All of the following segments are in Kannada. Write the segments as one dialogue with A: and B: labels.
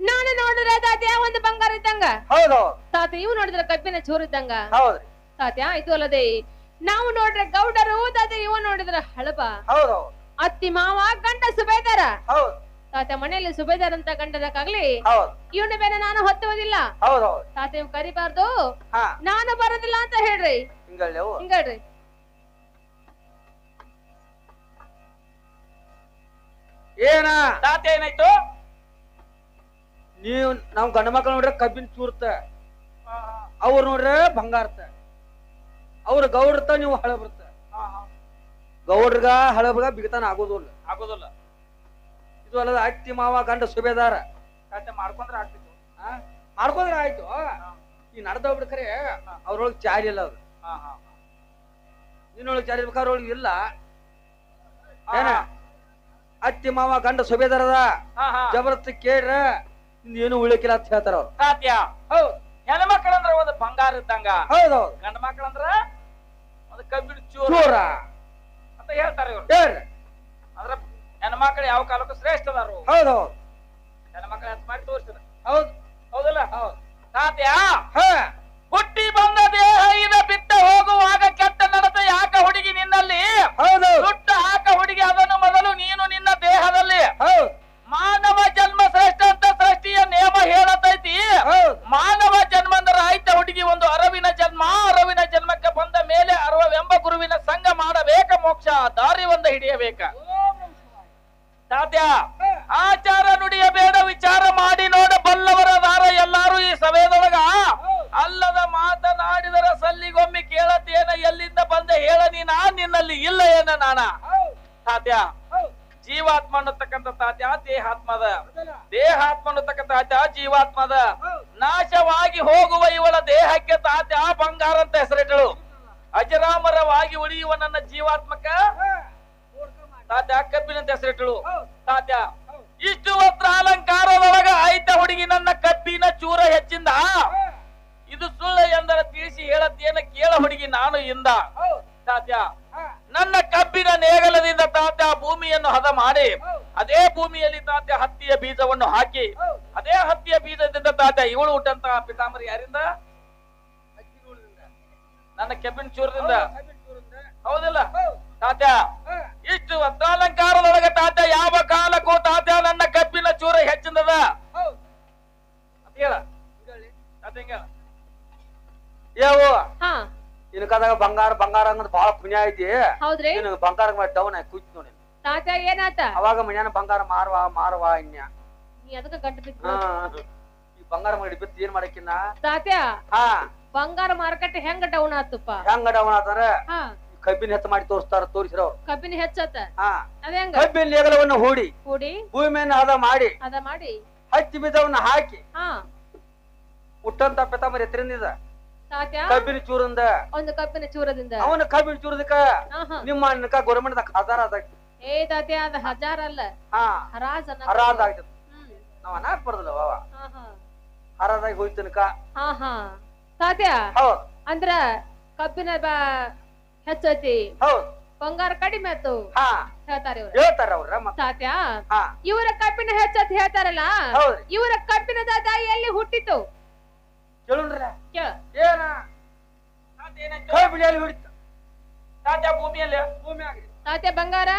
A: ನಾನು ನೋಡಿದ್ರೆ ತಾತ್ಯ ಒಂದು ಬಂಗಾರ ಇದ್ದಂಗ.
B: ಹೌದು.
A: ನೀವು ಇವು ನೋಡಿದ್ರೆ ಕಬ್ಬಿನ ಚೂರು ಇದ್ದಂಗ. ತಾತ್ಯ ಇದು ಅಲ್ಲದೆ ನಾವು ನೋಡ್ರೆ ಗೌಡರು ತಾತ ಇವ ನೋಡಿದ್ರೆ ಹಳಬ.
B: ಹೌದು.
A: ಅತ್ತಿ ಮಾವ ಗಂಡ ಸುಬೇದಾರ.
B: ಹೌದು.
A: ತಾತ ಮನೆಯಲ್ಲಿ ಸುಬೇದಾರ ಅಂತ ಗಂಡದಕ್ಕಾಗ್ಲಿ ಇವನ ಬೇರೆ ನಾನು ಹೊತ್ತುವುದಿಲ್ಲ. ತಾತ ಇವ್ ಕರಿಬಾರ್ದು. ನಾನು ಬರೋದಿಲ್ಲ ಅಂತ ಹೇಳ್ರಿ. ಹಿಂಗಳ್ರಿ.
B: ಏನ?
C: ತಾತ ಏನಾಯ್ತು?
B: ನೀವು ನಾವ್ ಗಂಡ ಮಕ್ಳು ನೋಡ್ರೆ ಕಬ್ಬಿನ ಚೂರ್ತ. ಅವ್ರು ನೋಡ್ರೆ ಬಂಗಾರತ. ಅವ್ರ ಗೌಡ್ರತ ನೀವು ಹಳೆ ಬರ್ತ ಗೌಡ್ರಗ ಹಳಬ್ಗ ಬಿಗತಾನ ಆಗೋದಿಲ್ಲ.
C: ಆಗೋದಿಲ್ಲ.
B: ಇದು ಅಲ್ಲದ ಅತ್ತಿ ಮಾವ ಗಂಡ ಸುಬೇದಾರ
C: ಮಾಡ್ಕೊಂಡ್ರ ಆಗ್ತಿತ್ತು?
B: ಮಾಡ್ಕೊಂಡ್ರೆ ಆಯ್ತು. ಈ ನಡೆದವ್ ಖರೆ ಅವ್ರೊಳಗ್ ಚಾರಿ ಇಲ್ಲ ಅದು. ನಿನ್ನೊಳಗ್ ಚಾರಿ ಬೇಕಾದ್ರೊಳಗ್ ಅವ್ರಿಗೆ ಇಲ್ಲ. ಏನ? ಅತ್ತಿ ಮಾವ ಗಂಡ ಸುಬೇದಾರದ ಜಬರತ್ ಕೇಳ್ರ ಏನು ಉಳಿಕಿಲ್ಲ ಅಂತ ಹೇಳ್ತಾರ ಅವ್ರು.
C: ತಾತ್ಯ
B: ಹೌದು.
C: ಹೆಣ್ಮಕ್ಳಂದ್ರ ಒಂದು ಬಂಗಾರ ಇದ್ದಂಗ.
B: ಹೌದೌದು.
C: ಗಂಡ ಮಕ್ಳಂದ್ರ ಒಂದು ಕಬ್ಬಿಣ ಚೂರು. ಅಂತ ಹೇಳ್ತಾರ ಇವ್ರು. ಅಂದ್ರ ಹೆಣ್ಮಕ್ಳು ಯಾವ ಕಾಲಕ್ಕೂ ಶ್ರೇಷ್ಠ ಅದಾರು.
B: ಹೌದೌದು.
C: ಹೆಣ್ಮಕ್ಳು ಅಂತ ಮಾಡಿ ತೋರಿಸ್ತಾರೆ
B: ಹೌದು.
C: ಹೌದಲ್ಲ?
B: ಹೌದು.
C: ತಾತ್ಯ
B: ಹಾ.
C: ಹುಟ್ಟಿ ಬಂದ ದೇಹ ಇದ ಬಿಟ್ಟ ಹೋಗುವಾಗ ಕೆಟ್ಟ ನಡತೆ ಯಾಕ ಹುಡುಗಿ ನಿನ್ನಲ್ಲಿ.
B: ಹೌದು.
C: ಸುಟ್ಟ ಹಾಕ ಹುಡುಗಿ ಅದನ್ನು ಮೊದಲು ನೀನು ನಿನ್ನ ದೇಹದಲ್ಲಿ.
B: ಹೌದು.
C: ಭೂಮಿಯನ್ನು ಹದ ಮಾಡಿ ಅದೇ ಭೂಮಿಯಲ್ಲಿ ತಾತ್ಯ ಹತ್ತಿಯ ಬೀಜವನ್ನು ಹಾಕಿ ಅದೇ ಹತ್ತಿಯ ಬೀಜದಿಂದ ತಾತ್ಯ ಇವಳು ಹುಟ್ಟಂತ ಪಿತಾಮರಿ ಯಾರಿಂದ? ನನ್ನ ಕೆಬಿನ್ ಚೂರದಿಂದ ಹೌದಿಲ್ಲ? ತಾತ್ಯ ಇಷ್ಟು ವಸ್ತ್ರಾಲಂಕಾರದೊಳಗ ತಾತ್ಯ ಯಾವ ಕಾಲಕ್ಕೂ ತಾತ್ಯ ನನ್ನ ಕಬ್ಬಿನ ಚೂರ ಹೇಳ. ಹಿಂಗ
B: ಯಾವ ಇನ್ಕದಾಗ ಬಂಗಾರ ಬಂಗಾರ ಅನ್ನೋದು ಬಹಳ ಪುಣ್ಯ ಐತಿ. ಬಂಗಾರ ಮಾಡಿ ಡೌನ್ ಆಗಿ ಕೂತ್ ನೋಡಿ.
A: ಏನಾತ?
B: ಅವಾಗ ಮನ್ಯಾನ ಬಂಗಾರ ಮಾರುವ ಮಾರುವ ಇನ್ಯ.
A: ನೀ ಅದಕ್ಕ ಗಂಟು ಬಿತ್ತು
B: ಈ ಬಂಗಾರ ಮಾಡಿ ಬಿತ್ತು ಏನ್ ಮಾಡಕ್ಕಿನ್ನ
A: ತಾತ್ಯ
B: ಹಾ.
A: ಬಂಗಾರ ಮಾರುಕಟ್ಟೆ ಹೆಂಗ ಡೌನ್ ಆತಪ್ಪ?
B: ಹೆಂಗ ಡೌನ್ ಆತಾರ ಕಬ್ಬಿನ ಹೆಚ್ಚ ಮಾಡಿ ತೋರಿಸ್ತಾರ ತೋರಿಸಿರ
A: ಕಬ್ಬಿನ ಹೆಚ್ಚತ?
B: ಹಾ.
A: ಅದ ಹೆಂಗ?
B: ಕಬ್ಬಿನ ಲೇಗಲವನ್ನ ಹೂಡಿ.
A: ಹೂಡಿ?
B: ಭೂಮಿಯನ್ನು ಅದ ಮಾಡಿ.
A: ಅದ ಮಾಡಿ?
B: ಹಚ್ಚಿ ಬೀಜವನ್ನ ಹಾಕಿ. ಹುಟ್ಟಂತ ಪಿತಾಂಬರಿ ಎತ್ತರಿಂದ ಕಬ್ಬಿನ ಚೂರಿಂದ.
A: ಒಂದು ಕಬ್ಬಿನ ಚೂರದಿಂದ.
B: ಅವನ ಕಬ್ಬಿನ ಚೂರದಕ್ಕ ನಿಮ್ಮ ಗೌರ್ಮೆಂಟ್ ಆಧಾರ ಅದ.
A: ಏ ತಾತ್ಯ ಅದ ಹಜಾರ್ ಅಲ್ಲ
B: ಹಾ
A: ಹರಾಜ್ ಅನ್ನ
B: ಹರಾಜ್ ಆಗ್ತದ
A: ಹ್ಮ್.
B: ನಾವ್ ಅನ್ನಾಕ್ ಬರೋದಿಲ್ಲ ವಾವ
A: ಹಾ ಹಾ.
B: ಹರಾಜಾಗಿ ಹೋಯ್ತನಕ
A: ಹಾ ಹಾ. ತಾತ್ಯ
B: ಹೌದ್.
A: ಅಂದ್ರ ಕಬ್ಬಿನ ಬ ಹೆಚ್ಚೈತಿ.
B: ಹೌದ್.
A: ಬಂಗಾರ ಕಡಿಮೆ ಆಯ್ತು.
B: ಹಾ.
A: ಹೇಳ್ತಾರ ಇವ್ರು.
B: ಹೇಳ್ತಾರ ಅವ್ರ
A: ತಾತ್ಯ ಇವರ ಕಬ್ಬಿನ ಹೆಚ್ಚತ್ ಹೇಳ್ತಾರಲ್ಲ? ಇವರ ಕಬ್ಬಿನ ದಾಯಿ ಎಲ್ಲಿ ಹುಟ್ಟಿತು?
B: ಕೇಳುಣ್ರ
A: ಭೂಮಿ
B: ಏನ?
C: ತಾತ್ಯ ಭೂಮಿಯಲ್ಲಿ
B: ಭೂಮಿಯಾಗ
A: ತಾತ್ಯ ಬಂಗಾರ?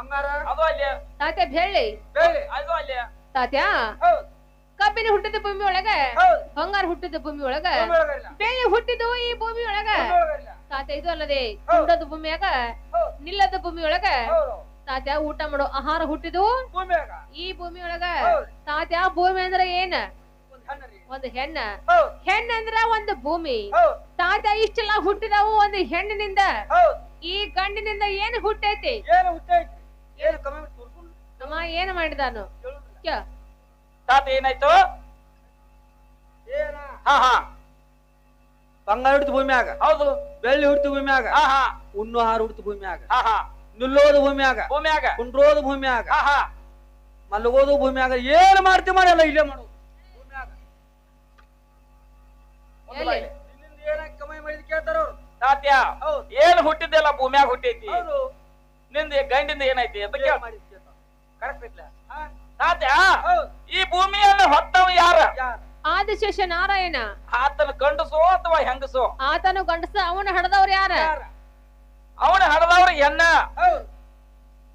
B: ಬಂಗಾರ?
C: ಅದು ಅಲ್ಲಿ.
A: ತಾತ್ಯ ಬೆಳ್ಳಿ?
B: ಬೆಳ್ಳಿ
C: ಅದು ಅಲ್ಲಿ.
A: ತಾತ್ಯ
B: ಹೌದ್.
A: ಕಬ್ಬಿನ ಹುಟ್ಟಿದ ಭೂಮಿ ಒಳಗ? ಬಂಗಾರ ಹುಟ್ಟಿದ ಭೂಮಿ ಒಳಗ. ಬೆಳ್ಳಿ ಹುಟ್ಟಿದ್ದು ಈ ಭೂಮಿ ಒಳಗ?
B: ತಾತ
A: ತಾತ್ಯ ಇದು ಅಲ್ಲದೆ ಹುಟ್ಟದ ಭೂಮಿಯಾಗ ನಿಲ್ಲದ ಭೂಮಿ ಒಳಗ? ತಾತ್ಯ ಊಟ ಮಾಡೋ ಆಹಾರ ಹುಟ್ಟಿದು ಈ ಭೂಮಿ ಒಳಗ? ತಾತ್ಯ ಭೂಮಿ ಅಂದ್ರ ಏನ?
B: ಒಂದ್ ಹೆಣ್ಣ
A: ಹೆಣ್ಣ. ಅಂದ್ರ ಒಂದು ಭೂಮಿ.
B: ತಾತ
A: ತಾತ್ಯ ಇಷ್ಟೆಲ್ಲ ಹುಟ್ಟಿದವು ಒಂದು ಹೆಣ್ಣಿನಿಂದ? ಈ ಗಂಡಿನಿಂದ ಏನ್ ಹುಟ್ಟೈತಿ?
B: ಏನು ಕಮ್ಮಿ
A: ಅಮ್ಮ ಏನ್ ಮಾಡಿದಾನು? ಕ್ಯಾ?
C: ತಾತ ಏನಾಯ್ತು?
B: ಏನ?
C: ಹಾ ಹಾ.
B: ಬಂಗಾರ ಹುಡ್ತು ಭೂಮಿಯಾಗ
C: ಹೌದು.
B: ಬೆಳ್ಳಿ ಹುಡ್ತು ಭೂಮಿಯಾಗ
C: ಹಾ ಹಾ.
B: ಉಣ್ಣು ಹಾರು ಹುಡ್ತು ಭೂಮಿಯಾಗ
C: ಹಾ ಹಾ.
B: ನಿಲ್ಲೋದು ಭೂಮಿಯಾಗ
C: ಭೂಮಿಯಾಗ
B: ಕುಂಡ್ರೋದು ಭೂಮಿಯಾಗ
C: ಹಾ ಹಾ.
B: ಮಲಗೋದು ಭೂಮಿಯಾಗ ಏನ್ ಮಾಡ್ತಿ ಮಾಡಲ್ಲ ಇಲ್ಲೇ ಮಾಡು. ಭೂಮಿಯಾಗ ಕಮ್ಮಿ ಮಾಡಿದ್ ಕೇಳ್ತಾರ ಅವ್ರು.
C: ತಾತ್ಯ
B: ಹೌದು.
C: ಏನ್ ಹುಟ್ಟಿದ್ದೆಲ್ಲ ಭೂಮಿಯಾಗ ಹುಟ್ಟೈತಿ?
B: ಹೌದು.
C: ನಿಂದ ಗಂಡಿಂದ ಏನೈತಿ ಅಂತ ಕೇಳ.
B: ಮಾಡಿದ್
C: ಕರೆಕ್ಟ್ ಐತ್ಲ
B: ಹಾ?
C: ತಾತ್ಯ ಈ ಭೂಮಿಯನ್ನು ಹೊತ್ತವ ಯಾರ?
A: ಆದಿಶೇಷ ನಾರಾಯಣ.
C: ಆತನ ಗಂಡಸೋ ಅಥವಾ ಹೆಂಗಸೋ?
A: ಆತನ ಗಂಡಸ ಅವನ ಹಡದವ್ರು ಯಾರ?
C: ಅವನ ಹಡದವ್ರ ಹೆಣ್ಣ.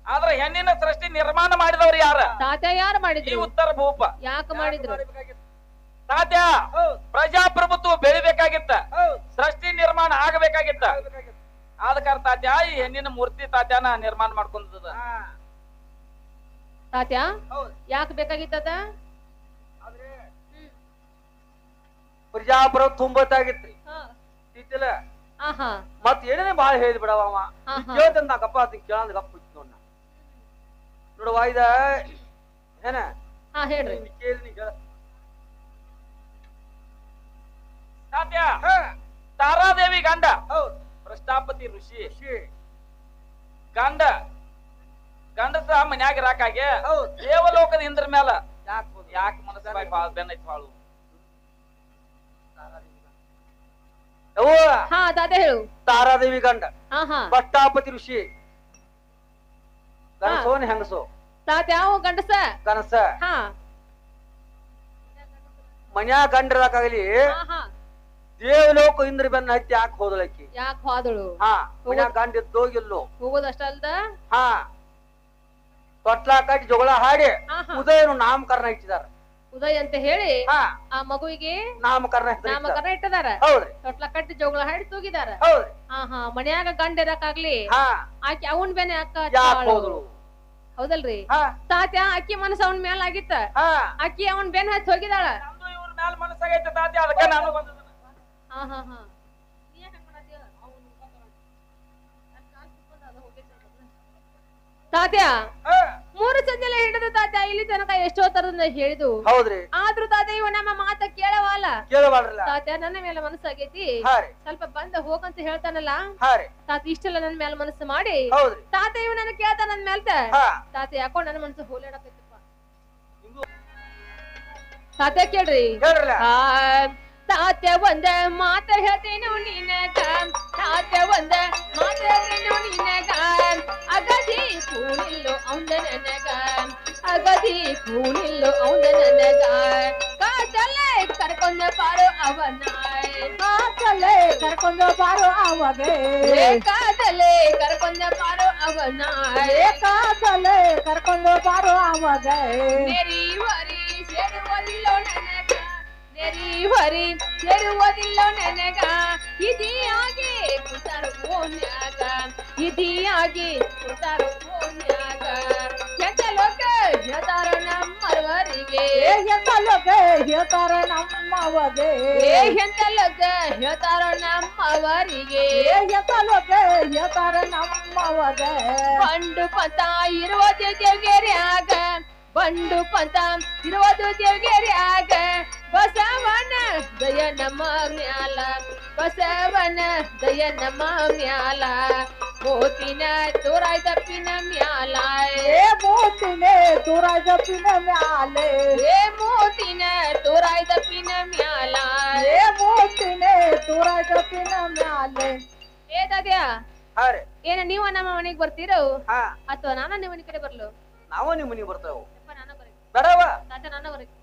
C: ಆದ್ರ ಹೆಣ್ಣಿನ ಸೃಷ್ಟಿ ನಿರ್ಮಾಣ ಮಾಡಿದವ್ರು ಯಾರ?
A: ತಾತ್ಯ ಯಾರು
C: ಈ
A: ಮಾಡಿದ್ರು
C: ಉತ್ತರ ಭೂಪ.
A: ಯಾಕೆ ಮಾಡಿದ್ರು?
C: ತಾತ್ಯ ಪ್ರಜಾಪ್ರಭುತ್ವ ಬೆಳಿಬೇಕಾಗಿತ್ತ? ಸೃಷ್ಟಿ ನಿರ್ಮಾಣ ಆಗಬೇಕಾಗಿತ್ತ. ಆದ ಕಾರ ತಾತ್ಯ ಈ ಹೆಣ್ಣಿನ ಮೂರ್ತಿ ತಾತ್ಯಾನ ನಿರ್ಮಾಣ ಮಾಡ್ಕೊಂಡದ.
A: ತಾತ್ಯ?
B: ಹೌದು.
A: ಯಾಕೆ ಬೇಕಾಗಿತ್ತದ?
B: ಪ್ರಜಾಪುರ ತುಂಬತ್ತಾಗಿತ್ರಿ
A: ಹಾ.
B: ಇತ್ತಿಲ್ಲ.
A: ಆಹಾ.
B: ಮತ್ ಏನೇ ಬಾಳ ಹೇಳಿ ಬಿಡವ ಅವ.
A: ಹಾ, ಹಾ.
B: ಕೇಳ್ತಂದ ನಾ ಗಪ್ಪ ಅದನ್ನ ಕೇಳಂದ ಗಪ್ಪ ನೋಡ ನೋಡುವ ಇದ ಏನ?
A: ಹಾ ಹೇಳ್ರಿ.
B: ನೀ ಕೇಳಿ ಹೇಳ
C: ತಾತ್ಯ ತಾರಾದೇವಿ ಗಂಡ.
B: ಹೌದು.
C: ಪ್ರಸ್ತಾಪತಿ ಋಷಿ. ಗಂಡ ಗಂಡಸ ಮನ್ಯಾಗ ಇರಾಕಾಗೆ ದೇವಲೋಕದ ಇಂದ್ರ ಮೇಲ
B: ಯಾಕೆ
C: ಮನಸ್ಸು ಬಾಳ ಬೆನ್ನೈತಿ ಬಾಳು.
A: ಹೇಳು.
B: ತಾರಾದೇವಿ ಗಂಡ.
A: ಹಾ ಹಾ.
B: ಭಟ್ಟಾಪತಿ ಋಷಿ. ಹೆಂಗಸು ಹೆಂಗಸೋ?
A: ತಾತ ಯಾವ ಗಂಡಸ?
B: ಗಣಸ.
A: ಹಾ.
B: ಮನ್ಯಾ
A: ಇರಾಕಾಗಲಿ
B: ದೇವಲೋಕ ಇಂದ್ರ ಬೆನ್ನ ಹತ್ತಿ ಯಾಕೆ ಹೋದಳಕ್ಕಿ?
A: ಯಾಕೆ ಹೋದಳು?
B: ಹಾ ಮನ್ಯಾ ಗಂಡ ಇದ್ದೋಗಿಲ್ಲೋ
A: ಹೋಗೋದಷ್ಟ ಅಲ್ದ
B: ಹಾ ತೊಟ್ಲ ಕಟ್ಟಿ ಜಗಳ ಹಾಡಿ ಉದಯನು ನಾಮಕರಣ ಇಟ್ಟಿದಾರ.
A: ಉದಯ ಅಂತ ಹೇಳಿ ಆ ಮಗುವಿಗೆ
B: ನಾಮಕರಣ.
A: ನಾಮಕರಣ ಇಟ್ಟದಾರ. ತೊಟ್ಲ ಕಟ್ಟಿ ಜೋಗಳ ಹಾಡಿ ತೂಗಿದಾರ.
B: ಹೌದು
A: ಹಾ ಹಾ ಮನ್ಯಾಗ ಗಂಡ ಇರಕಾಗ್ಲಿ
B: ಹಾ.
A: ಆಕಿ ಅವನ್ ಬೇನೆ ಅಕ್ಕ ಹೌದಲ್ರಿ? ತಾತ್ಯ ಅಕ್ಕಿ ಮನಸ್ಸು ಅವನ್ ಮೇಲೆ ಆಗಿತ್ತ?
B: ಹಾ.
A: ಅಕ್ಕಿ ಅವನ್ ಬೆನ್ ಹತ್ತಿ ಹೋಗಿದಾಳ?
C: ಮ್ಯಾಲ ಮನಸ್ಸಾಗೈತೆ ತಾತ್ಯ ಅದಕ್ಕೆ ನಾನು ಬಂದದ
A: ಹಾ ಹಾ ಹಾ. ತಾತ್ಯ
B: ಹಾ,
A: ಮೂರು ಸಂಜೆಲೆ ಹಿಡಿದು ತಾತ್ಯ ಇಲ್ಲಿ ತನಕ ಎಷ್ಟೋ ತರದ ಹೇಳಿದು
B: ಹೌದ್ರಿ.
A: ಆದ್ರೂ ತಾತ ಇವ ನಮ್ಮ ಮಾತ ಕೇಳವಲ್ಲ. ತಾತ್ಯ ನನ್ನ ಮೇಲೆ ಮನಸ್ಸಾಗೈತಿ.
B: ಹಾ
A: ಸ್ವಲ್ಪ ಬಂದ ಹೋಗಂತ ಹೇಳ್ತಾನಲ್ಲ.
B: ಹಾ
A: ತಾತ ಇಷ್ಟೆಲ್ಲ ನನ್ನ ಮೇಲೆ ಮನಸ್ಸು ಮಾಡಿ.
B: ಹೌದ್ರಿ.
A: ತಾತ ಇವ ನನ್ನ ಕೇಳ್ತಾನ ನನ್ ಮೇಲ್ತ.
B: ಹಾ.
A: ತಾತ ಯಾಕೋ ನನ್ನ ಮನಸ್ಸು ಹೋಲಾಡಕೈತಪ್ಪ ತಾತ ಕೇಳ್ರಿ. ಆ, ತಾತ ಒಂದ ಮಾತ ಹೇಳ್ತೇನು ನಿನಗ ತಾತ ಒಂದ ಮಾತ ಹೇಳ್ತೇನು ನಿನಗ ಅಗದಿ ಕೂಣಿಲ್ಲು ಅವಂದ ನನಗ ಅಗದಿ ಕೂಣಿಲ್ಲು ಅವಂದ ನನಗ ಕಾತಲೆ ಕರ್ಕೊಂಡ ಬಾರೋ ಅವನ
D: ಕಾತಲೆ ಕರ್ಕೊಂಡು ಬಾರೋ ಅವಾಗೆ
A: ಕಾತಲೆ ಕರ್ಕೊಂಡ ಬಾರೋ ಅವನ
D: ಕಾತಲೆ ಕರ್ಕೊಂಡು ಬಾರೋ ಅವಾಗೆ
A: ನೆರಿವರಿ ಸೇರುವುದಿಲ್ಲೋ ನನಗ ನೆರಿವರಿ ಎರುವುದಿಲ್ಲ ನನಗ. ಇದಿಯಾಗಿ ಕುತರು ಓನ್ಯಾಗ ಇದಿಯಾಗಿ ಕುತರು ಓನ್ಯಾಗ ಎಂತ ಲೋಕ ಹೇಳ್ತಾರ ನಮ್ಮವರಿಗೆ?
D: ಎಂತಲೋಗೆ ಹೇಳ್ತಾರ ನಮ್ಮವಗೆ
A: ಏ ಎಂತ ಲೋಕ ಹೇಳ್ತಾರ ನಮ್ಮವರಿಗೆ?
D: ಎಂತಲೋಗೆ ಹೇಳ್ತಾರ ನಮ್ಮವಗೆ
A: ಬಂಡು ಪಂತ ಇರುವುದು ದೇವ್ಗೆರ್ಯಾಗ. ಬಂಡು ಪಂತ ಇರುವುದು ದೇವ್ಗೆರ್ಯಾಗ. ಬಸವನ ದಯ ನಮ್ಮ ಮ್ಯಾಲ ಬಸವನ ದಯ ನಮ್ಮ ಮ್ಯಾಲ ಮೋತಿನ ತೋರಾಯ್ ದಪ್ಪಿನ ಮ್ಯಾಲ
D: ಏ ಮೂತಿನೇ ದೂರ ದಪ್ಪಿನ ಮ್ಯಾಲೆ
A: ಏ ಮೋತಿನ ತೋರಾಯ್ ದಪ್ಪಿನ ಮ್ಯಾಲ
D: ಏ ಮೋತಿನ ದೂರ ದಪ್ಪಿನ ಮ್ಯಾಲೆ
A: ಏ ದಾದ್ಯ ಏನ ನೀವ ನಮ್ಮ ಮನೆಗೆ ಬರ್ತೀರೋ ಅಥವಾ ನಾನ ನಿಮ್ಮ ಮನೆ ಕಡೆ ಬರ್ಲು?
B: ನಾವು ನಿಮ್ಮ ಮನೆಗೆ ಬರ್ತಾವ.
A: ನಾನು ಬರಕ್
B: ಬೇಡವ?
A: ನಾನ ಬರಕ್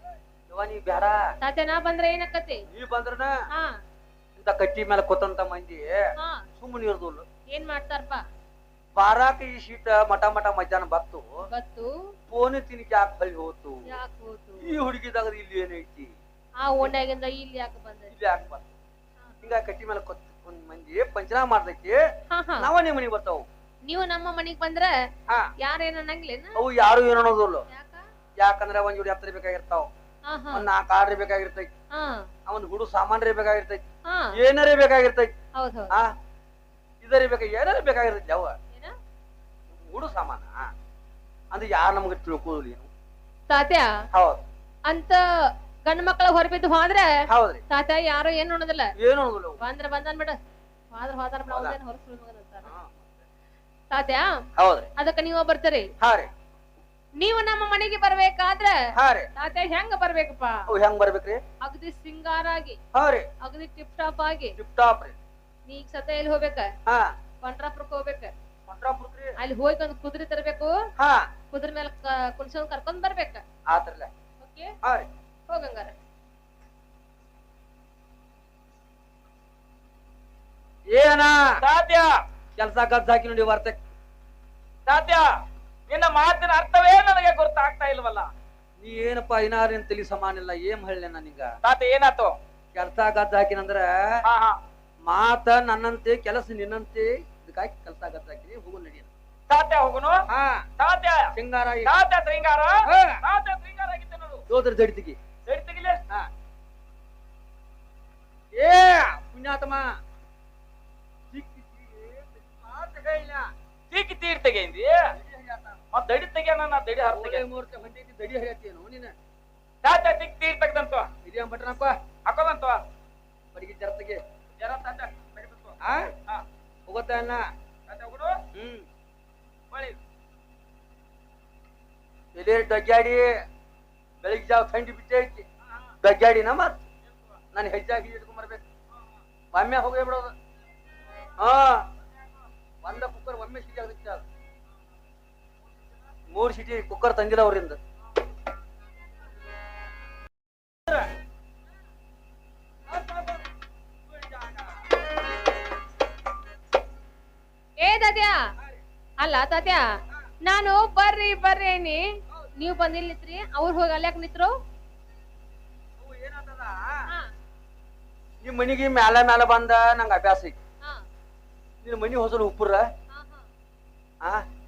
B: ಯವ್ವ ನೀ ಬೇಡ
A: ತಾತ ನಾ ಬಂದ್ರ ಏನಕ್ಕತಿ?
B: ನೀ ಬಂದ್ರನ?
A: ಹಾ.
B: ಇಂತ ಕಟ್ಟಿ ಮೇಲೆ ಕೂತಂತ ಮಂದಿ
A: ಹಾ.
B: ಸುಮ್ಮನೆ ಇರ್ದುಲ್ಲ.
A: ಏನ್ ಮಾಡ್ತಾರಪ್ಪ?
B: ಬಾರಾಕ ಈ ಶೀಟ ಮಠ ಮಠ ಮಧ್ಯಾಹ್ನ ಬತ್ತು.
A: ಬತ್ತು?
B: ಫೋನ್ ತಿನ್ನಿಕ್ಕೆ ಯಾಕೆ ಅಲ್ಲಿ ಹೋತು?
A: ಯಾಕೆ ಹೋತು?
B: ಈ ಹುಡುಗಿದಾಗ ಇಲ್ಲಿ ಏನೈತಿ?
A: ಆ ಓಣ್ಯಾಗಿಂದ ಇಲ್ಲಿ ಯಾಕೆ ಬಂದ
B: ಇಲ್ಲಿ ಯಾಕೆ ಬಂದ? ಹಿಂಗ ಕಟ್ಟಿ ಮೇಲೆ ಕೊತ್ತ ಒಂದ್ ಮಂದಿ ಪಂಚನಾ ಮಾಡ್ದಕ್ಕೆ ನಾವ ನಿಮ್ ಮನಿಗ್ ಬರ್ತಾವ.
A: ನೀವು ನಮ್ಮ ಮನಿಗ್ ಬಂದ್ರ ಯಾರೇನ ಅನ್ನಂಗಿಲ್ಲ
B: ಅವು ಯಾರು ಏನ ಅನ್ನೋದಿಲ್ಲ
A: ಯಾಕ?
B: ಯಾಕಂದ್ರ ಒಂದ್ ಜೋಡಿ ಹತ್ತಿರ ಬೇಕಾಗಿರ್ತಾವ ಒಂದ್ ನಾಲ್ಕು ಆರ್ರಿ ಬೇಕಾಗಿರ್ತೈತಿ.
A: ಹಾ.
B: ಅವನ್ ಹುಡು ಸಾಮಾನ್ರಿ ಬೇಕಾಗಿರ್ತೈತಿ.
A: ಹಾ.
B: ಏನಾರೇ ಬೇಕಾಗಿರ್ತೈತಿ. ಆ? ಇದರಿ ಬೇಕಾ ಏನಾರ ಬೇಕಾಗಿರ್ತೈತಿ ಅವ
A: ಏನ?
B: ಹುಡು ಸಾಮಾನ. ಅಂದ್ರೆ ಯಾರು ನಮ್ಗೆ ತಿಳ್ಕೋದಿಲ್ಲ ಏನು?
A: ತಾತ್ಯ?
B: ಹೌದ್.
A: ಅಂತ ಗಂಡ ಮಕ್ಕಳ ಹೊರಬಿದ್ದು ಹೋದ್ರೆ
B: ಹೌದ್ರಿ.
A: ತಾತ್ಯ ಯಾರು ಏನ್ ನೋಡೋದಿಲ್ಲ
B: ಏನು ನೋಡೋದಿಲ್ಲ.
A: ಬಂದ್ರ ಬಂದನ್ ಬಿಡ ಹೋದ್ರ ಹೋದ್ರ ಬಿಡ ತಾತ್ಯ
B: ಹೌದ್ರಿ.
A: ಅದಕ್ಕ ನೀವ ಬರ್ತೀರಿ.
B: ಹಾ ರೀ.
A: ನೀವು ನಮ್ಮ ಮನೆಗೆ ಬರ್ಬೇಕಾದ್ರ ತಾತ್ಯ ಹೆಂಗ ಬರ್ಬೇಕಪ್ಪ?
B: ಅವು ಹೆಂಗ್ ಬರ್ಬೇಕ್ರಿ?
A: ಅಗದಿ
B: ಸಿಂಗಾರ ಆಗಿ.
A: ಅಗದಿ ಟಿಪ್ ಟಾಪ್ ಆಗಿ.
B: ಟಿಪ್ ಟಾಪ್ ರೀ.
A: ನೀ ಈಗ ಸತ ಎಲ್ಲಿ ಹೋಗ್ಬೇಕ?
B: ಹಾ.
A: ಪಂಡ್ರಾಪುರಕ್ಕೆ ಹೋಗ್ಬೇಕ. ಅಲ್ಲಿ ಹೋಗಿ ಒಂದು ಕುದುರೆ ತರಬೇಕು.
B: ಹಾ.
A: ಕುದುರೆ ಮೇಲೆ ಕುಣ್ಸ್ಕೊಂಡ್ ಕರ್ಕೊಂಡ್ ಬರ್ಬೇಕ.
B: ಆತ್ರಲ್ಲ
A: ಓಕೆ ಹೋಗಂಗಾರ.
B: ಏನ?
C: ತಾತ್ಯ.
B: ಕೆಲಸ ಗದ್ದ ನೋಡಿ ವಾರ್ತೆ.
C: ತಾತ್ಯ. ನಿನ್ನ ಮಾತಿನ ಅರ್ಥವೇ ನನಗೆ ಗೊತ್ತಾಗ್ತಾ ಇಲ್ವಲ್ಲ?
B: ನೀ ಏನಪ್ಪ ಇನ್ನಾರೇನ್ ತಲಿ ಸಮಾನ ಇಲ್ಲ ಏನ್ ಹೇಳ ನಿಂಗ
C: ತಾತ ಏನಾತು?
B: ಕೆಲಸ ಗದ್ದ ಹಾಕಿನಂದ್ರ
C: ಹಾ ಹಾ.
B: ಮಾತ ನನ್ನಂತೆ ಕೆಲಸ ನಿನ್ನಂತೆ ಇದಕ್ಕಾಗಿ ಕೆಲಸ ಗದ್ದ ಹಾಕಿನಿ ಹೋಗು ನಡಿ
C: ತಾತ್ಯ ಹೋಗುನು?
B: ಹಾ.
C: ತಾತ್ಯ
B: ಸಿಂಗಾರ
C: ತಾತ್ಯ
B: ಸಿಂಗಾರ.
C: ತಾತ್ಯ ಶೃಂಗಾರ ಆಗಿತ್ತು ನೋಡು.
B: ಜೋದ್ರ ಜಡಿತಿಗೆ.
C: ಸರಿ ತೆಗಿಲೆ
B: ಏ ಪುಣ್ಯಾತ್ಮ.
C: ತೀಕಿ ತೀರ್ ತೆಗೆಯಿಂದಿ ಮತ್ ದಡಿ ತೆಗಿಯಣ ನಾ ದಡಿ ಹರ್ ತೆಗೆ
B: ಮೂರ್ತಿ ಹೊಂಟೈತಿ ದಡಿ ಹರಿಯತ್ತೇನು ನೀನ
C: ತಾತ್ಯ ತಿಕ್ ತೀರ್ ತೆಗ್ದಂತ.
B: ಹಿರಿಯ ಭಟ್ರಪ್ಪ
C: ಹಾಕೋದಂತ
B: ಬಡಿಗೆ
C: ಜರ ತೆಗೆದಂತು
B: ಆ?
C: ಹಾ.
B: ಹ್ಮ್. ಡಗ್ಗಾಡಿ ಬೆಳಿಗ್ಗೆ ಜಾವ ಥಂಡಿ ಬಿಟ್ಟೈತಿ ದಗ್ಗಾಡಿನ ಮತ್? ನಾನು ಹೆಜ್ಜಾಗಿ ಇಟ್ಕೊಂಡ್ ಬರ್ಬೇಕು. ಒಮ್ಮೆ ಹೋಗೇ ಬಿಡೋದು. ಹಾ. ಒಂದ ಕುಕ್ಕರ್ ಒಮ್ಮೆ ಅದು ಮೂರ್ ಸಿಟಿ ಕುಕ್ಕರ್ ತಂದಿಲ್ಲ ಅವರಿಂದ
A: ಏ ತಾತ್ಯ? ಅಲ್ಲ ತಾತ್ಯ ನಾನು ಬರ್ರಿ ಬರ್ರಿ ಏನಿ ನೀವ್ ಬಂದ್ ಇಲ್ಲಿ ನಿತ್ರಿ ಅವ್ರು ಹೋಗಿ ಅಲ್ಯಾಕ್ ನಿತ್ರು?
B: ನಿಮ್ ಮನಿಗೆ ಮ್ಯಾಲ ಮ್ಯಾಲ ಬಂದ ನಂಗ ಅಭ್ಯಾಸ ಐತಿ. ನಿನ್ ಮನಿ ಹೊಸಲು ಉಪ್ಪುರ.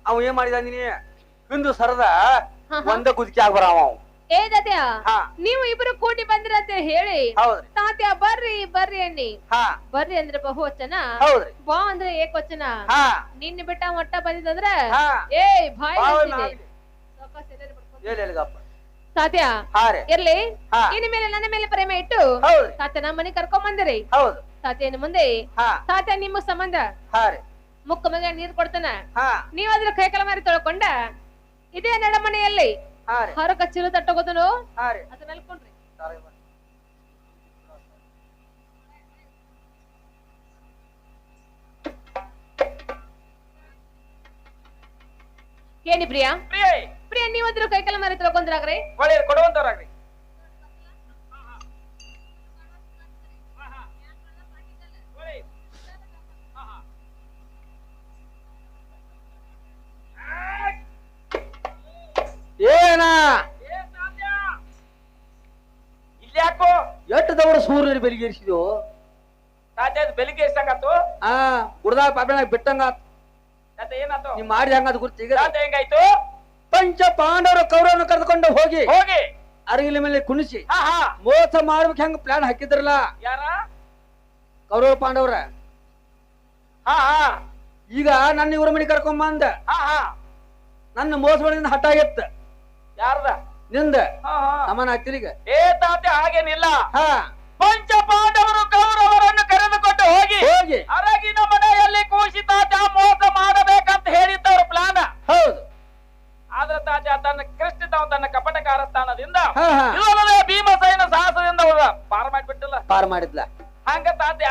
B: ಅವ ಏನ್ ಮಾಡಿದ ನೀನಿ? ಹಿಂದು ಸರದ. ಒಂದ ಆಗ್ಬರಾವ ಅವ
A: ಏ ತಾತ್ಯ
B: ಹಾ.
A: ನೀವು ಇಬ್ರು ಕೂಡಿ ಬಂದಿರಂತ ಹೇಳಿ.
B: ಹೌದ್ರಿ.
A: ತಾತ್ಯ ಬರ್ರಿ ಬರ್ರಿ ಅನ್ನಿ.
B: ಹಾ.
A: ಬರ್ರಿ ಅಂದ್ರೆ ಬಹುವಚನ.
B: ಹೌದ್ರಿ.
A: ಬಾ ಅಂದ್ರೆ ಏಕವಚನ.
B: ಹಾ.
A: ನಿನ್ನ ಬಿಟ್ಟ ಮೊಟ್ಟ ಬಂದಿದಂದ್ರ
B: ಹಾ.
A: ಏ ಬಾಯ್
B: ಸಾತ್ಯ
A: ಬೀಳ್ತಿದೆ.
B: ನಾಗ್ಲಿ.
A: ಸಾವ್ಕಾಸ್
B: ಎಲ್ಲಿ ಎಲ್ಲಿಗಪ್ಪ
A: ತಾತ್ಯ
B: ಹಾ ರೀ.
A: ಇರ್ಲಿ.
B: ಹಾ.
A: ಇನ್ ಮೇಲೆ ನನ್ನ ಮೇಲೆ ಪ್ರೇಮ ಇಟ್ಟು
B: ಹೌದ್ರಿ.
A: ತಾತ್ಯ ನಮ್ಮ ಮನೆ ಕರ್ಕೊಂಡ್ ಬಂದಿರಿ.
B: ಹೌದು.
A: ತಾತ್ಯ ಇನ್ನು ಮುಂದೆ.
B: ಹಾ.
A: ತಾತ್ಯ ನಿಮ್ಮ ಸಂಬಂಧ.
B: ಹಾ ರೀ.
A: ಮುಕ್ಕ ಮಗ ನೀರ್ ಕೊಡ್ತಾನ.
B: ಹಾ.
A: ನೀವ್ ಅದ್ರ ಕೈಕಲ ಮಾರಿ ತೊಳ್ಕೊಂಡ ಇದೇ ನಡಮನೆಯಲ್ಲಿ ಹೊರಕ ಚಿರು ತಟ್ಟೋಗೋದನು
B: ಬಾ.
A: ಏನಿ ಪ್ರಿಯಾ?
C: ಪ್ರಿಯ.
A: ಪ್ರಿಯಾ ನೀವ್ ಕೈಕಲ ಮಾರಿ ತೊಳ್ಕೊಂಡ್ರಾಗ್ರಿ?
C: ಕೊಡುವಂತವ್ರಾಗ್ರಿ.
B: ಎಟ್ಟು ದವಡ ಸೂರ್ಯನ ಬೆಲಿಗೇರಿಸಿದ್ವು
C: ತಾತ್ಯ ಅದು ಬೆಳಿಗ್ಗೆ ಎಷ್ಟಂಗಾತು
B: ಆ ಗುಡ್ದಾಗ ಪಾಪಣ ಬಿಟ್ಟಂಗ
C: ತಾತ್ಯ ಏನಾತು
B: ನೀವ್ ಮಾಡಿ ಹಂಗದ ಗುರ್ತಿ ಈಗ.
C: ತಾತ್ಯ ಹೆಂಗಾಯ್ತು?
B: ಪಂಚ ಪಾಂಡವರ ಕೌರವನ ಕರೆದುಕೊಂಡು ಹೋಗಿ.
C: ಹೋಗಿ.
B: ಅರಗಿಲ ಮೇಲೆ ಕುಣಿಸಿ.
C: ಹಾ ಹಾ.
B: ಮೋಸ ಮಾಡ್ಬೇಕು ಹೆಂಗ್ ಪ್ಲಾನ್ ಹಾಕಿದ್ರಲ್ಲ?
C: ಯಾರ?
B: ಕೌರವ ಪಾಂಡವ್ರ.
C: ಹಾ ಹಾ.
B: ಈಗ ನನ್ನ ಇವ್ರ ಮನೆ ಕರ್ಕೊಂಡ್ ಬಂದ.
C: ಹಾ ಹಾ.
B: ನನ್ನ ಮೋಸ ಮಾಡಿದ ಹಠ ಆಗಿತ್ತ.
C: ಯಾರ್ದ?
B: ನಿಂದ. ಸಮಾನ ಆಗ್ತಿಲ್ಲ
C: ಏ ತಾತ್ಯ ಹಾಗೇನಿಲ್ಲ.
B: ಹಾ.
C: ಪಂಚ ಪಾಂಡವರು ಕೌರವರನ್ನು ಕರೆದುಕೊಂಡು ಹೋಗಿ
B: ಹೋಗಿ.
C: ಅರಗಿನ ಮನೆಯಲ್ಲಿ ಕೂಸಿ ತಾತ ಮೋಸ ಮಾಡಬೇಕಂತ ಹೇಳಿದ್ದವ್ರು ಪ್ಲಾನ್
B: ಹೌದು.
C: ಆದ್ರೆ ತಾಜ ತನ್ನ ಕೃಷ್ಣ ತಾವು ತನ್ನ ಕಪಟಕಾರ ಸ್ಥಾನದಿಂದ ಭೀಮಸೈನ ಸಾಹಸದಿಂದ ಪಾರ ಮಾಡ್ಬಿಟ್ಟಿಲ್ಲ
B: ಪಾರ ಮಾಡಿದ್ಲ.
C: ಹಂಗ ತಾತ್ಯ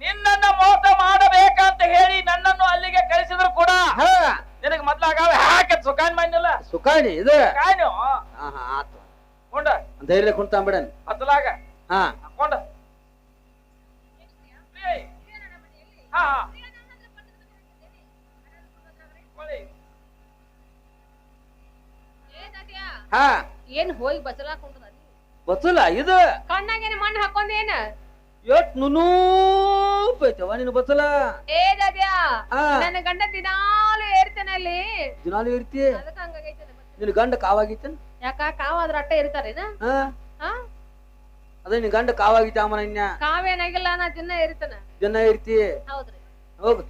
C: ನಿನ್ನನ್ನ ಮೋಸ ಮಾಡಬೇಕಂತ ಹೇಳಿ ನನ್ನನ್ನು ಅಲ್ಲಿಗೆ ಕಳಿಸಿದ್ರು ಕೂಡ.
B: ಹಾ.
C: ನಿನಗೆ ಮೊದ್ಲಾಗ ಹಾಕೆ ಸುಖಾನ್ ಬಂದಿಲ್ಲ
B: ಸುಖಾನಿ ಇದು? ಹಾ ಹಾ ಆತು.
C: ಕೊಂಡ.
B: ಧೈರ್ಯ ಕುಂತಾಂಬಿಡನ್
C: ಹತ್ತಲಾಗ.
B: ಹಾ.
C: ಕೊಂಡ. ಹಾ ಹಾ. ಕೊಳ್ಳಿ.
A: ಏ ತಾತ್ಯ?
B: ಹಾ.
A: ಏನ್ ಹೋಗಿ ಬಸಲಾಕೊಂಡ್ರ
B: ಬಸಲ ಇದು?
A: ಕಣ್ಣಾಗೇನ ಮಣ್ಣು ಹಾಕೊಂಡೇನ
B: ಎಟ್ ನುನೂಪೈತವ ನೀನು ಗೊತ್ತಲ್ಲ
A: ಏ ದಾದ್ಯಾ
B: ಹಾ
A: ನನ್ನ ಗಂಡ ದಿನಾಲು ಏರ್ತಾನೆ ಅಲ್ಲಿ.
B: ದಿನಾಲು ಇರ್ತಿ
A: ಅದಕ್ಕ ಹಂಗಾಗೈತೆ ನಮ್ಮದು.
B: ನಿನ್ ಗಂಡ ಕಾವಾಗಿತ್ತೇನ್?
A: ಯಾಕ ಕಾವಾದ್ರ ಅಟ್ಟ ಇರ್ತಾರೇನ
B: ಹಾ
A: ಹಾ
B: ಅದ ನಿನ್ ಗಂಡ ಕಾವಾಗಿತ್ತ ಅಮ್ಮನ
A: ಕಾವೇನಾಗಿಲ್ಲ ನಾ ದಿನ ಇರ್ತಾನ
B: ದಿನ ಇರ್ತಿ
A: ಹೌದ್ರಿ.
B: ಹೋಗು.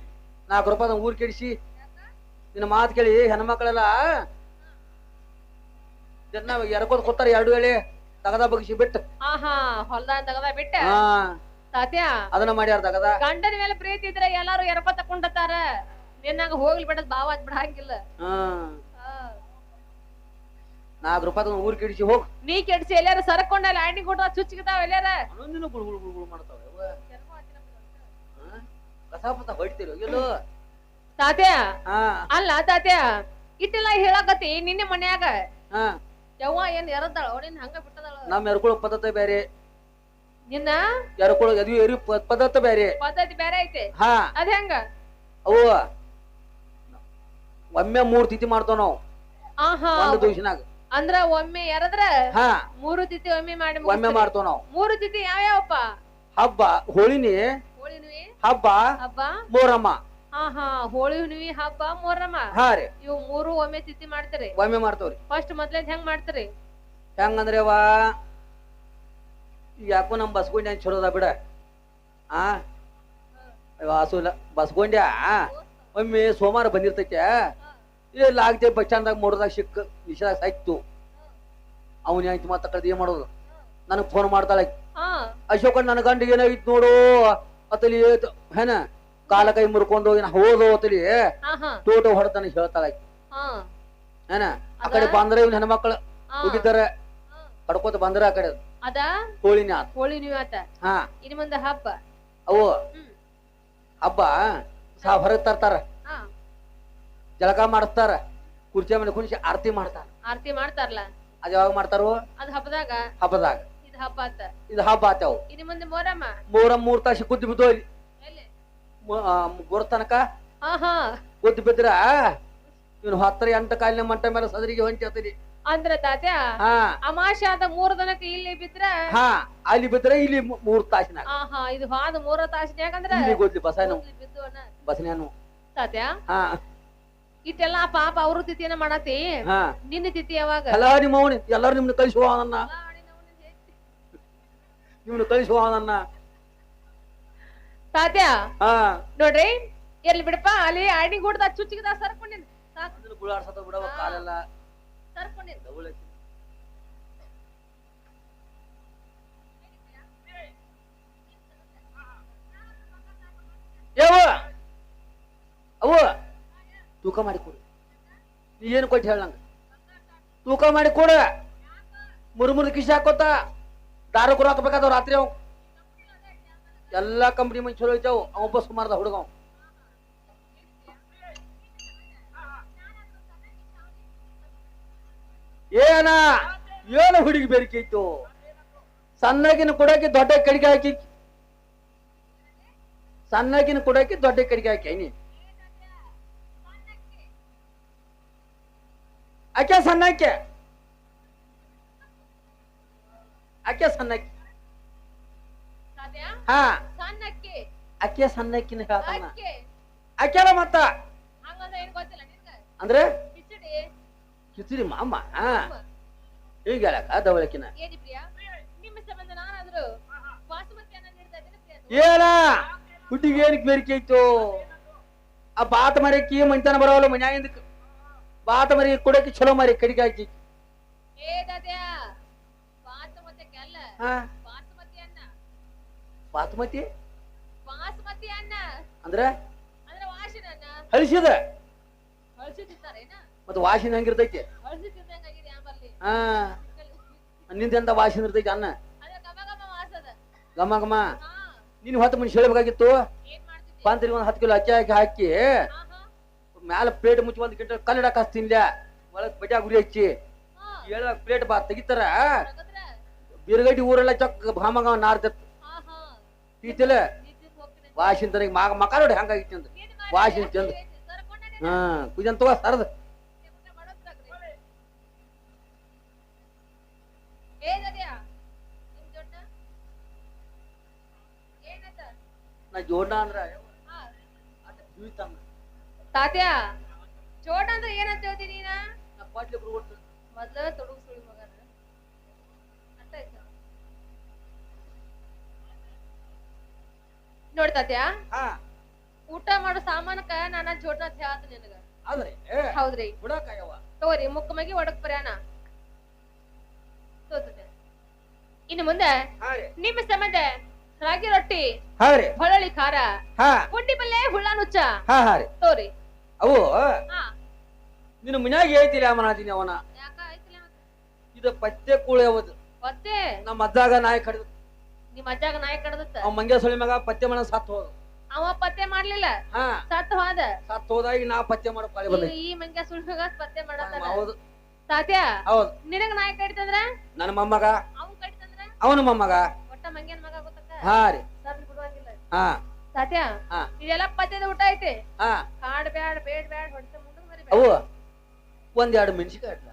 B: ನಾಲ್ಕು ರೂಪಾಯಿ ಊರ್ ಕೆಡಿಸಿ. ನಿನ್ನ ಮಾತು ಕೇಳಿ ಹೆಣ್ಮಕ್ಳೆಲ್ಲ. ದಿನ ಎರ್ಕೋದ್ ಕೊತ್ತಾರ ಎರಡು ವೇಳೆ. ತಗದ ಬಗ್ಸಿ ಬಿಟ್ಟು.
A: ಆಹಾ ಹೊಲ್ದಾನ್ ತಗದ ಬಿಟ್ಟ?
B: ಹಾ.
A: ತಾತ್ಯ
B: ಅದನ್ನ ಮಾಡ್ಯಾರ ತಗದ?
A: ಗಂಡನ ಮೇಲೆ ಪ್ರೀತಿ ಇದ್ರೆ ಎಲ್ಲಾರು ಎರಪ ತಕೊಂಡತಾರ ನಿನ್ನಾಗ ಹೋಗ್ಲಿ ಬಿಡದ್ ಬಾವ ಅದ್ ಬಿಡಂಗಿಲ್ಲ.
B: ಹಾ.
A: ಹಾ.
B: ನಾಲ್ಕು ರೂಪಾಯಿ ಊರ್ ಕೆಡಿಸಿ ಹೋಗ್.
A: ನೀ ಕೆಡ್ಸಿ ಎಲ್ಲಾರ ಸರಕೊಂಡ ಲ್ಯಾಂಡಿಂಗ್ ಕೊಟ್ಟ ಚುಚ್ಚಿಗಿದಾವ ಎಲ್ಲಾರ
B: ಅನ್ನೊಂದಿನ ಗುಳು ಗುಳು ಗುಳು ಗುಳು ಮಾಡ್ತಾವ ಕಸಾಪತ ಹಾ? ಕಸ ಪಸ ಎಲ್ಲೋ?
A: ತಾತ್ಯ?
B: ಹಾ.
A: ಅಲ್ಲ ತಾತ್ಯ ಇಟ್ಟೆಲ್ಲ ಹೇಳಕತ್ತಿ ನಿನ್ನೆ ಮನ್ಯಾಗ.
B: ಹಾ.
A: ಯವ್ವ ಏನ್ ಎರದ್ದಾಳ? ಹಂಗ ಬಿಟ್ಟದಾಳ.
B: ನಮ್ ಎರ್ಕೊಳ ಪದ್ಧತಿ ಬೇರೆ.
A: ನಿನ್ನ?
B: ಎರ್ಕೊಳ್ ಎದು ಎರಿ ಪದ್ಧತಿ ಬೇರೆ.
A: ಪದ್ಧತಿ ಬೇರೆ ಐತೆ.
B: ಹಾ.
A: ಅದ್ ಹೆಂಗ?
B: ಅವು ಒಮ್ಮೆ ಮೂರ್ ತಿಥಿ ಮಾಡ್ತಾವ ನಾವು.
A: ಆಹಾ.
B: ಒಂದು ದಿವಸನಾಗ.
A: ಅಂದ್ರ ಒಮ್ಮೆ ಎರದ್ರ?
B: ಹಾ.
A: ಮೂರು ತಿಥಿ ಒಮ್ಮೆ ಮಾಡಿ
B: ಒಮ್ಮೆ. ಮಾಡ್ತಾವ ನಾವು.
A: ಮೂರು ತಿಥಿ ಯಾವ್ಯಾವಪ್ಪ?
B: ಹಬ್ಬ ಹೋಳಿನಿ.
A: ಹೋಳಿನಿ?
B: ಹಬ್ಬ
A: ಹಬ್ಬ.
B: ಮೋರಮ್ಮ.
A: ಹಾ ಹಾ ಹೋಳಿ ಹುಣ್ಣಿಮೆ ಹಬ್ಬ ಮೊಹರಮ್ಮ
B: ಹಾ ರೀ.
A: ಇವು ಮೂರು ಒಮ್ಮೆ ತಿಥಿ ಮಾಡ್ತಾರೆ?
B: ಒಮ್ಮೆ ಮಾಡ್ತಾವ್ರಿ.
A: ಫಸ್ಟ್ ಮೊದ್ಲೇದ್ ಹೆಂಗ್ ಮಾಡ್ತಾರೆ?
B: ಹೆಂಗಂದ್ರೆ ವಾ ಯಾಕೋ ನಮ್ ಬಸ್ಗೊಂಡ್ಯ ಚಲೋ ಅದ ಬಿಡ. ಆ? ಬಸ್ಗೊಂಡ್ಯ ಬಸ್ಕೊಂಡ್ಯ ಒಮ್ಮೆ ಸೋಮವಾರ ಬಂದಿರ್ತೈತೆ. ಇಲ್ಲ ಆಗ್ತೇ ಬಸ್ ಸ್ಟ್ಯಾಂಡ್ದಾಗ ಮೋಡದಾಗ ಸಿಕ್ಕ ನಿಶಾದಾಗ ಸಾಯ್ತು. ಅವನ್ ಹೆಂಗ್ ಮಾತ ಕಳ್ದ ಏನ್ ಮಾಡೋದು? ನನಗ್ ಫೋನ್ ಮಾಡ್ತಾಳೆ. ಅಶೋಕ ನನ್ನ ಗಂಡಿಗೆ ಏನಾಗಿತ್ತು ನೋಡು. ಅತಲಿ ಹೆನ? ಕಾಲ ಕೈ ಮುರ್ಕೊಂಡು ಹೋಗಿ
A: ನಾ ಹೋದೋತಲಿ
B: ತೋಟ ಹೊಡೆದ ಹೇಳ್ತಾಳ ಏನ? ಆ ಕಡೆ ಬಂದ್ರೆ ಇವ್ನ ಹೆಣ್ಮಕ್ಳು. ಹೋಗಿದ್ದಾರೆ ಕಡ್ಕೋತ ಬಂದ್ರ ಆ ಕಡೆ
A: ಅದ.
B: ಹೋಳಿನ ಆತ
A: ಆತ
B: ಹಾ.
A: ಇನ್ ಮುಂದೆ ಹಬ್ಬ.
B: ಅವು? ಹಬ್ಬ? ಸಾ ಹೊರಗೆ ತರ್ತಾರ.
A: ಹಾ.
B: ಜಳಕ ಮಾಡಿಸ್ತಾರ. ಕುರ್ಚಿ ಮೇಲೆ ಕುಣಿಸಿ ಆರತಿ ಮಾಡ್ತಾರ.
A: ಆರತಿ ಮಾಡ್ತಾರಲ್ಲ?
B: ಅದ್ ಯಾವಾಗ ಮಾಡ್ತಾರೋ?
A: ಅದ್ ಹಬ್ಬದಾಗ?
B: ಹಬ್ಬದಾಗ.
A: ಇದು ಹಬ್ಬ ಆತ.
B: ಇದು ಹಬ್ಬ ಆತವು
A: ಇನ್ ಮುಂದೆ ಮೋರಮ್ಮ?
B: ಮೋರಮ್ಮ ಮೂರ್ ತಾಸು ಕುದ್ದು ಬಿದ್ದು ಅಲ್ಲಿ
A: ಎಲ್ಲಿ
B: ಗುರ ತನಕ?
A: ಹಾ ಹಾ
B: ಕುದ್ದು ಬಿದ್ರ ಇವ್ನು ಹತ್ತರ ಎಂಟ ಕಾಲಿನ ಮಂಟ ಮೇಲೆ ಸದರಿಗೆ ಹೊಂಟಿ ಹತ್ತಿರಿ
A: ಅಂದ್ರ ತಾತ
B: ಹಾ.
A: ಅಮಾಶೆ ಆದ ಮೂರ್ ದಿನಕ್ಕೆ ಇಲ್ಲಿ ಬಿದ್ರ?
B: ಹಾ ಅಲ್ಲಿ ಬಿದ್ರೆ ಇಲ್ಲಿ ಮೂರ್ ತಾಸಿನ
A: ಆಹಾ ಇದು ಹಾದ ಮೂರ ತಾಸಿನ ಯಾಕಂದ್ರ?
B: ಇಲ್ಲಿ ಗೊತ್ತಿ ಬಸನು. ಬಸನೇನು
A: ತಾತ
B: ಹಾ.
A: ಇಟ್ಟೆಲ್ಲ ಪಾಪ ಅವ್ರ ತಿಥಿಯನ್ನ ಮಾಡತಿ
B: ಹಾ.
A: ನಿನ್ನ ತಿಥಿ ಯಾವಾಗ?
B: ಎಲ್ಲ ನಿಮ್ಮ ಎಲ್ಲಾರು ನಿಮ್ನ ಕಳಿಸುವ ನನ್ನ ನಿಮ್ನ ಕಳಿಸುವ ನನ್ನ
A: ತಾತ್ಯ
B: ಹಾ.
A: ನೋಡ್ರಿ ಎಲ್ಲಿ ಬಿಡಪ್ಪ ಅಲ್ಲಿ ಆಡಿ ಗುಡ್ದ ಚುಚ್ಚಿಗದ ಸರ್ಕೊಂಡಿನ್
B: ಗುಳಾಡ್ಸತ್ತ ಬಿಡವ ಕಾಲೆಲ್ಲ
A: ಸರ್ಕೊಂಡಿನ್
B: ಯಾವ ಅವು ತೂಕ ಮಾಡಿ ಕೊಡು. ನೀ ಏನು ಕೊಟ್ಟು ಹೇಳಂಗ ತೂಕ ಮಾಡಿ ಕೊಡು. ಮುರುಮುರು ಕಿಶಿ ಹಾಕೋತ ದಾರು ಕುರ ಹಾಕಬೇಕಾದವ್ ರಾತ್ರಿ ಅವ್ ಎಲ್ಲಾ ಕಂಪ್ನಿ ಮಂದಿ ಚಲೋ ಐತಾವ್ ಅವ ಬಸ್ ಕುಮಾರ್ದ ಹುಡುಗ. ಏನ? ಏನು ಹುಡುಗಿ ಬೇಡಿಕೆ ಇತ್ತು? ಸಣ್ಣಗಿನ ಕೊಡಕ್ಕೆ ದೊಡ್ಡ ಕಡಿಗೆ ಹಾಕಿ. ಸಣ್ಣಗಿನ ಕೊಡಕ್ಕೆ ದೊಡ್ಡ ಕಡಿಗೆ ಹಾಕಿ ನೀ ಆಕೆ ಸಣ್ಣಕ್ಕೆ ಆಕೆ ಸಣ್ಣಕ್ಕೆ ಹಾ. ಆಕೆ ಸಣ್ಣಕ್ಕಿನ ಹೇಳ್ತಾನ ಅಕ್ಕಿಯಲ್ಲ ಮತ್ತ? ಅಂದ್ರೆ?
A: ಕಿಚಡಿ.
B: ಮಾಮ ಈಗ ಹೇಳಕ ದವಳಕಿನ
A: ಏನಿ
B: ಹುಟ್ಟಿಗೆ ಏನಕ್ಕೆ ಬೇರಿಕೆ ಇತ್ತು? ಆ ಬಾತ ಮರಕ್ಕೆ ಮಂಚಾನ ಬರೋಲ್ಲ ಮನ್ಯಾಗಿಂದ ಬಾತ ಮರಿ ಕೊಡಕ್ಕೆ ಚಲೋ ಮರಿ ಕಡಿಗೆ ಹಾಕಿ ಹಾ.
A: ಬಾಸುಮತಿ? ಅನ್ನ
B: ಅಂದ್ರೆ?
A: ಅಂದ್ರೆ ವಾಸಿನ ಅನ್ನ ತಿಂತಾರೇನ
B: ಮತ್ತೆ ವಾಸಿನ ಹೆಂಗಿರ್ತೈತಿ?
A: ಆಂಬಲ್ಲಿ
B: ಹಾ. ನಿಂದೆಂತ ವಾಸಿನ ಇರ್ತೈತಿ ಅನ್ನ
A: ಗಮ ಗಮ
B: ನೀನು ಹೊತ್ತು ಮುಂಚೆ ಹೇಳ್ಬೇಕಾಗಿತ್ತು ಪಾಂತ್ರಿ ಒಂದ್ ಹತ್ತು ಕಿಲೋ ಅಕ್ಕಿ ಹಾಕಿ ಹಾಕಿ ಮ್ಯಾಲ ಪ್ಲೇಟ್ ಮುಚ್ಚಿ ಒಂದ್ ಗಿಂಟ ಕಲ್ಲಡಕ್ ಹಚ್ತಿನ್ಲ ಒಳಗ್ ಬಜಾ ಗುರಿ ಹಚ್ಚಿ. ಹೇಳ ಪ್ಲೇಟ್ ಬಾ ತೆಗಿತಾರ. ಬಿರುಗಡ್ಡಿ ಊರೆಲ್ಲ ಚಕ್ ಭಾಮಗ
A: ನಾರ್ತ
B: ಈತಿಲ್ಲ ತನಗೆ ಮಗ ಮಕ ನೋಡಿ ಹಂಗಾಗಿತ್ತು ಅಂದ್
A: ನೀನ್
B: ಚಂದ್ ಹಾ ಕುಜನ್ ತಗೋ ಸರದ್? ನಾ ಜೋಡಾ ಅಂದ್ರ.
A: ತಾತ್ಯ ಜೋಡ ಅಂದ್ರೆ ಏನಂತ ಹೇಳ್ತೀನಿ ನೀನ? ಮೊದ್ಲ ತೊಡಗು ಸುಳಿ ಮಗನ ಅರ್ಥ ಆಯ್ತಾ ನೋಡ್ ತಾತ್ಯ
B: ಹಾ.
A: ಊಟ ಮಾಡೋ ಸಾಮಾನಕ್ಕ ನಾನ ಜೋಡ್ನ ಹೇಳ್ತ ನಿನಗ. ಹೌದ್ರಿ? ತಗೋರಿ ಮುಕ್ಕ ಮಗಿ ಒಡಕ್ ಪ್ರಯಾಣ ಇನ್ನು ಮುಂದೆ ನಿಮ್ಮ ಸಂಬಂಧ ರಾಗಿ ರೊಟ್ಟಿ ಹೊಳಳಿ ಖಾರ ಪುಂಡಿ ಪಲ್ಲೆ ಹುಳ್ಳ ನುಚ್ಚ. ತೋರಿ.
B: ಅವು
A: ಹಾ.
B: ನಿನ್ನ ಮನ್ಯಾಗ ಹೇಳ್ತಿಲ್ಲ ಅಮ್ಮನಾದಿನಿ ಅವನ. ಇದು ಪತ್ತೆ ಕೂಳೆ ಅವದು.
A: ಪತ್ತೆ?
B: ನಮ್ಮ ಅಜ್ಜಾಗ ನಾಯಿ ಕಡ್ದು
A: ನಿಮ್ ಅಜ್ಜಾಗ ನಾಯಿ ಕಡ್ದತ್ತ?
B: ಅವ್ ಮಂಗ್ಯ ಸೊಳಿ ಮಗ ಪತ್ತೆ ಮನ ಸತ್ ಹೋದ.
A: ಅವ ಪತ್ತೆ ಮಾಡ್ಲಿಲ್ಲ?
B: ಹಾ.
A: ಸತ್ ಹೋದ?
B: ಸತ್ ಹೋದಾಗ ನಾ ಪತ್ತೆ ಮಾಡೋ ಪಾಳಿ
A: ಈಗ
B: ಬಂದೈತಿ.
A: ಈ ಮಂಗ್ಯ ಮಗ ಪತ್ತೆ ಮಾಡತ್ತ
B: ಹೌದು.
A: ತಾತ್ಯ
B: ಹೌದು.
A: ನಿನಗ ನಾಯಿ ಕಡಿತಂದ್ರ?
B: ನನ್ನ ಮೊಮ್ಮಗ.
A: ಅವ್ನ್ ಕಡಿತಂದ್ರ?
B: ಅವನ ಮೊಮ್ಮಗ.
A: ಒಟ್ಟ ಮಂಗ್ಯನ ಮಗ ಗೊತ್ತಕ್ಕ?
B: ಹಾ ರೀ.
A: ಸರ್ ಬಿಡುವಂಗಿಲ್ಲ.
B: ಹಾ.
A: ತಾತ್ಯ. ಇದೆಲ್ಲ ಪತ್ತೆದ ಊಟ ಐತಿ?
B: ಹಾ.
A: ಕಾಡ್ ಬ್ಯಾಡ್ ಬೇಡ್ ಬ್ಯಾಡ್ ಹೊಡ್ತ ಮುಂದಕ್ ಮರಿ
B: ಅವು ಒಂದೆರಡು ಮೆಣಸಿನಕಾಯಿ ಇಡ್ಲ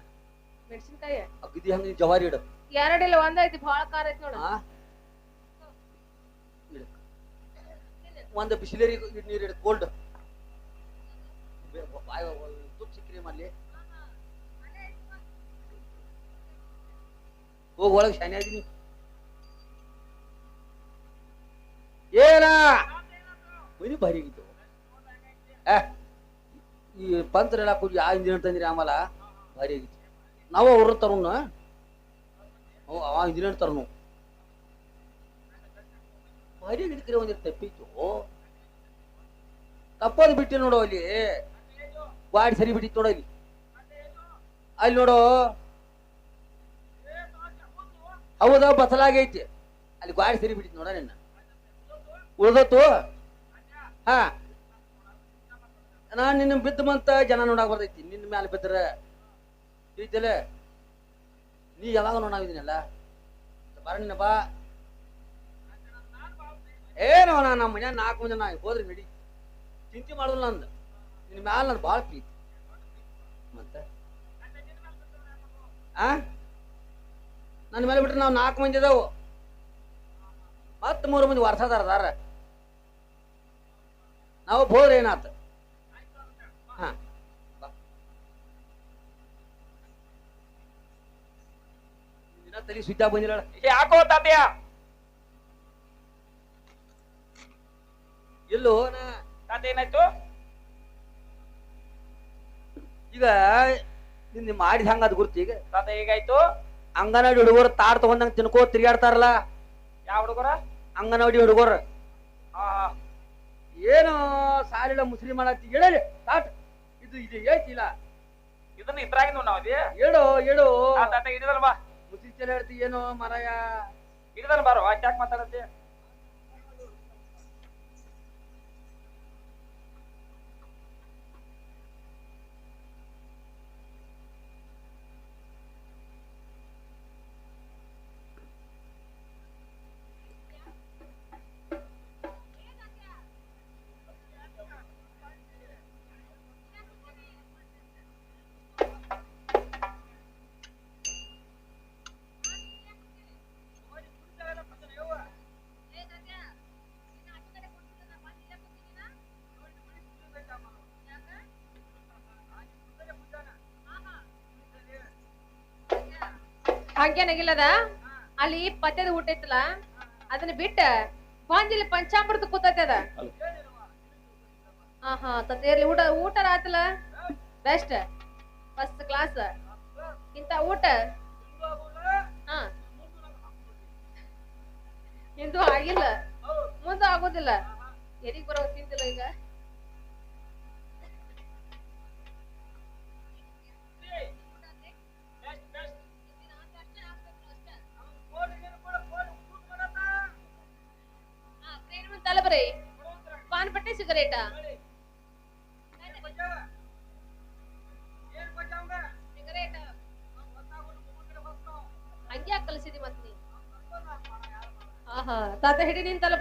A: ಮೆಣಸಿನಕಾಯಿ?
B: ಅಗ್ದಿ ಹಂಗ ಜವಾರಿ ಇಡು
A: ಎರಡಿಲ್ಲ ಒಂದ್ ಐತಿ ಭಾಳ ಖಾರ ಐತಿ ನೋಡ
B: ಹಾ ಇಡು. ಒಂದು ಬಿಸಿಲೇರಿ ನೀರು ಹಿಡಿದು ಕೋಲ್ಡ್ ತುಪ್ಪ ಅಲ್ಲಿ ಹೋಗಿ ಒಳಗೆ ಶಾನೆ ಅದೀನಿ ಏನ? ಮನಿ ಭಾರಿ ಆಗಿತ್ತು. ಈ ಪಂತ್ರ ಕೂಡಿ ಆ ಇಂಜಿನಿಯರ್ ತಂದ್ರಿ ಆಮೇಲೆ ಭಾರಿ ಆಗಿತ್ತು. ನಾವು ಅವ್ರ ತರೋಣ. ಅವ ಇಂಜಿನಿಯರ್ ತರನು ಭಾರಿ ಹಿಡಿದ್ರೆ ಒಂದಿಟ್ಟು ತಪ್ಪಿತ್ತು. ತಪ್ಪದು ಬಿಟ್ಟು ನೋಡೋ ಅಲ್ಲಿ. ಗಾಡಿ ಸರಿ ಬಿಟ್ಟಿತ್ತು ನೋಡೋ ಅಲ್ಲಿ. ಅಲ್ಲಿ ನೋಡೋ. ಹೌದ ಬಸಲಾಗೈತಿ ಅಲ್ಲಿ ಗಾಡಿ ಸರಿ ಬಿಟ್ಟಿತ್ತು ನೋಡ ನಿನ್ನ. ಉಳ್ದತ್ತು? ಹಾ. ನಾನ್ ನಿನ್ನ ಬಿದ್ದ ಮಂತ ಜನ ನೋಡಕ್ ಬರ್ತೈತಿ. ನಿನ್ನ ಮ್ಯಾಲ ಬಿದ್ರ. ತಿಳಿತಲ್ಲ ನೀ ಯಾವಾಗ ನೋಡಾವಿದ್ದೀನಲ್ಲ ಬರ ನಿನ್ನ ಬಾ. ಏನೋ ನಾ ನಮ್ಮ ಮನ್ಯಾಗ ನಾಲ್ಕು ಮಂದಿ ನಾ ಹೋದ್ರಿ ನಡಿ. ಚಿಂತೆ ಮಾಡೋದಿಲ್ಲ ನಂದು. ನಿನ್ನ ಮ್ಯಾಲ ನಂದು ಭಾಳ ಪ್ರೀತಿ. ಮತ್ತೆ? ಆ? ನನ್ನ ಮೇಲೆ ಬಿಟ್ರೆ ನಾವು ನಾಲ್ಕು ಮಂದಿ ಇದಾವು ಮತ್ತೆ ಮೂರು ಮಂದಿ ವರ್ಷದಾರ ಅದಾರ. ನಾವು ಹೋದ್ರೆ ಏನಾತ? ಹಾ. ತಲೆ ಸುದ್ದ ಬಂದಿರಲ್ಲ
C: ಯಾಕೋ ತಾತ್ಯ
B: ಎಲ್ಲೋ
C: ತಾತ ಏನಾಯ್ತು
B: ಈಗ ನಿನ್ನ ಮಾಡಿದ ಹಂಗ ಅದ್ ಗುರ್ತಿ ಈಗ?
C: ತಾತ ಈಗಾಯ್ತು
B: ಅಂಗನವಾಡಿ ಹುಡುಗರು ತಾಡ್ ತಗೊಂಡಂಗ ತಿನ್ಕೋ ತಿರ್ಗಾಡ್ತಾರಲ್ಲ
C: ಯಾವ ಹುಡುಗರ?
B: ಅಂಗನವಾಡಿ ಹುಡುಗರು. ಏನು ಸಾಲಿಲ್ಲ ಮುಸ್ಲಿಂ ಮಾಡತ್ತಿ. ಹೇಳಲಿ ತಾಟ್. ಇದು ಇದು ಹೇಳ್ತಿಲ್ಲ
C: ಇದನ್ನ ಇದ್ರಾಗಿ ನಾವು ಅದೇ
B: ಹೇಳು ಹೇಳು.
C: ಆ ತಾತ್ಯ ಹಿಡಿದಲ್ ಬಾ.
B: ಮುಸ್ಲಿಂ ಹೇಳ್ತಿ ಏನು ಮರಯ.
C: ಹಿಡಿದಲ್ ಬಾರೋ ಯಾಕೆ ಮಾತಾಡತ್ತೆ?
A: ಹಂಗೇನಾಗಿಲ್ಲದ ಅಲ್ಲಿ ಪತ್ಯದ ಊಟ ಐತಲ್ಲ ಅದನ್ನ ಬಿಟ್ಟ ಬಂದಿಲ್ಲ ಪಂಚಾಮೃತ ಕೂತೈತೆ ಅದ ಹಾ ಹಾ ತತ್ತೇರ್ಲಿ ಊಟ ಊಟ ಆತಲ್ಲ ಬೆಸ್ಟ್ ಫಸ್ಟ್ ಕ್ಲಾಸ್ ಇಂತ ಊಟ ಹಾ ಇಂದು ಆಗಿಲ್ಲ ಮುಂದೆ ಆಗೋದಿಲ್ಲ ಎದಿಗ್ ಬರೋ ತಿಂತಿಲ್ಲ ಈಗ ಪಾನ್ ಪಟ್ಟಿ ಹಂಗ್ಯಾಕ್ ಕಲಿಸಿದಿ ಮತ್ ನೀ? ಆಹಾ ತಾತ ಹಿಡಿ ನಿಂತಲ್ಲ